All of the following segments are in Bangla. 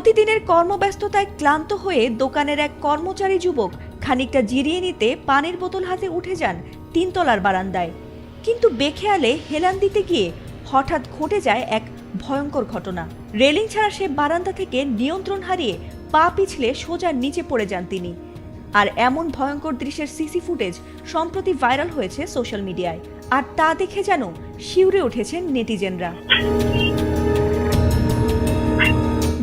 প্রতিদিনের কর্মব্যস্ততায় ক্লান্ত হয়ে দোকানের এক কর্মচারী যুবক খানিকটা জিরিয়ে নিতে পানির বোতল হাতে উঠে যান তিনতলার বারান্দায়। কিন্তু বেখেয়ালে হেলান দিতে গিয়ে হঠাৎ ঘটে যায় এক ভয়ঙ্কর ঘটনা। রেলিং ছাড়া সে বারান্দা থেকে নিয়ন্ত্রণ হারিয়ে পা পিছলে সোজা নিচে পড়ে যান তিনি। আর এমন ভয়ঙ্কর দৃশ্যের সিসি ফুটেজ সম্প্রতি ভাইরাল হয়েছে সোশ্যাল মিডিয়ায়। আর তা দেখে যেন শিউরে উঠেছেন নেটিজেনরা।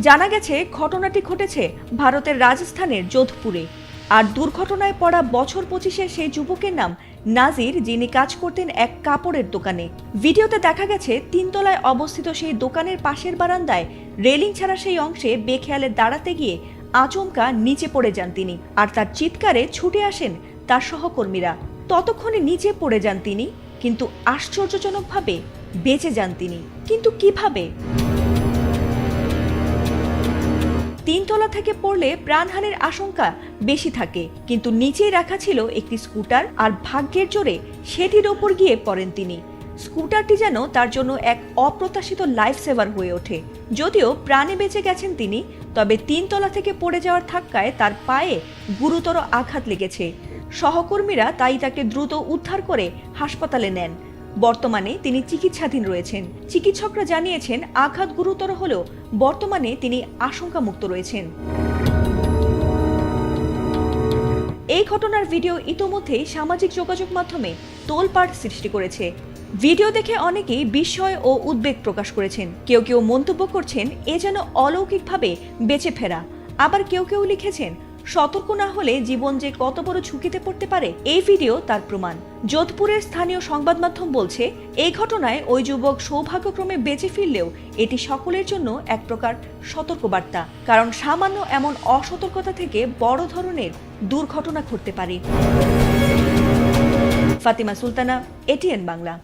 জানা গেছে, ঘটনাটি ঘটেছে ভারতের রাজস্থানের যোধপুরে। আর দুর্ঘটনায় পড়া বছর পঁচিশের সেই যুবকের নাম নাজির, যিনি কাজ করতেন এক কাপড়ের দোকানে। ভিডিওতে দেখা গেছে, তিনতলায় অবস্থিত সেই দোকানের পাশের বারান্দায় রেলিং ছাড়া সেই অংশে বেখেয়ালে দাঁড়াতে গিয়ে আচমকা নিচে পড়ে যান তিনি। আর তার চিৎকারে ছুটে আসেন তার সহকর্মীরা। ততক্ষণে নিচে পড়ে যান তিনি, কিন্তু আশ্চর্যজনকভাবে বেঁচে যান তিনি। কিন্তু কীভাবে? তিনতলা থেকে পড়লে প্রাণহানির আশঙ্কা বেশি থাকে। কিন্তু নিচেই রাখা ছিল একটি স্কুটার আর ভাগ্যের জোরে সেটির ওপর গিয়ে পড়েন তিনি। স্কুটারটি যেন তার জন্য এক অপ্রত্যাশিত লাইফ সেভার হয়ে ওঠে। যদিও প্রাণে বেঁচে গেছেন তিনি, তবে তিনতলা থেকে পড়ে যাওয়ার ধাক্কায় তার পায়ে গুরুতর আঘাত লেগেছে। সহকর্মীরা তাই তাকে দ্রুত উদ্ধার করে হাসপাতালে নেন। বর্তমানে তিনি চিকিৎসাধীন রয়েছেন। চিকিৎসকরা জানিয়েছেন, আঘাত গুরুতর হলেও বর্তমানে তিনি আশঙ্কামুক্ত রয়েছেন। এই ঘটনার ভিডিও ইতোমধ্যেই সামাজিক যোগাযোগ মাধ্যমে তোলপাড় সৃষ্টি করেছে। ভিডিও দেখে অনেকেই বিস্ময় ও উদ্বেগ প্রকাশ করেছেন। কেউ কেউ মন্তব্য করছেন, এ যেন অলৌকিকভাবে বেঁচে ফেরা। আবার কেউ কেউ লিখেছেন সতর্ক না হলে জীবন যে কত বড় ঝুঁকিতে পড়তে পারে, এই ভিডিও তার প্রমাণ। যোধপুরের স্থানীয় সংবাদ মাধ্যম বলছে, এই ঘটনায় ওই যুবক সৌভাগ্যক্রমে বেঁচে ফিরলেও এটি সকলের জন্য এক প্রকার সতর্কবার্তা, কারণ সামান্য এমন অসতর্কতা থেকে বড় ধরনের দুর্ঘটনা ঘটতে পারে। ফাতিমা সুলতানা, এটিএন বাংলা।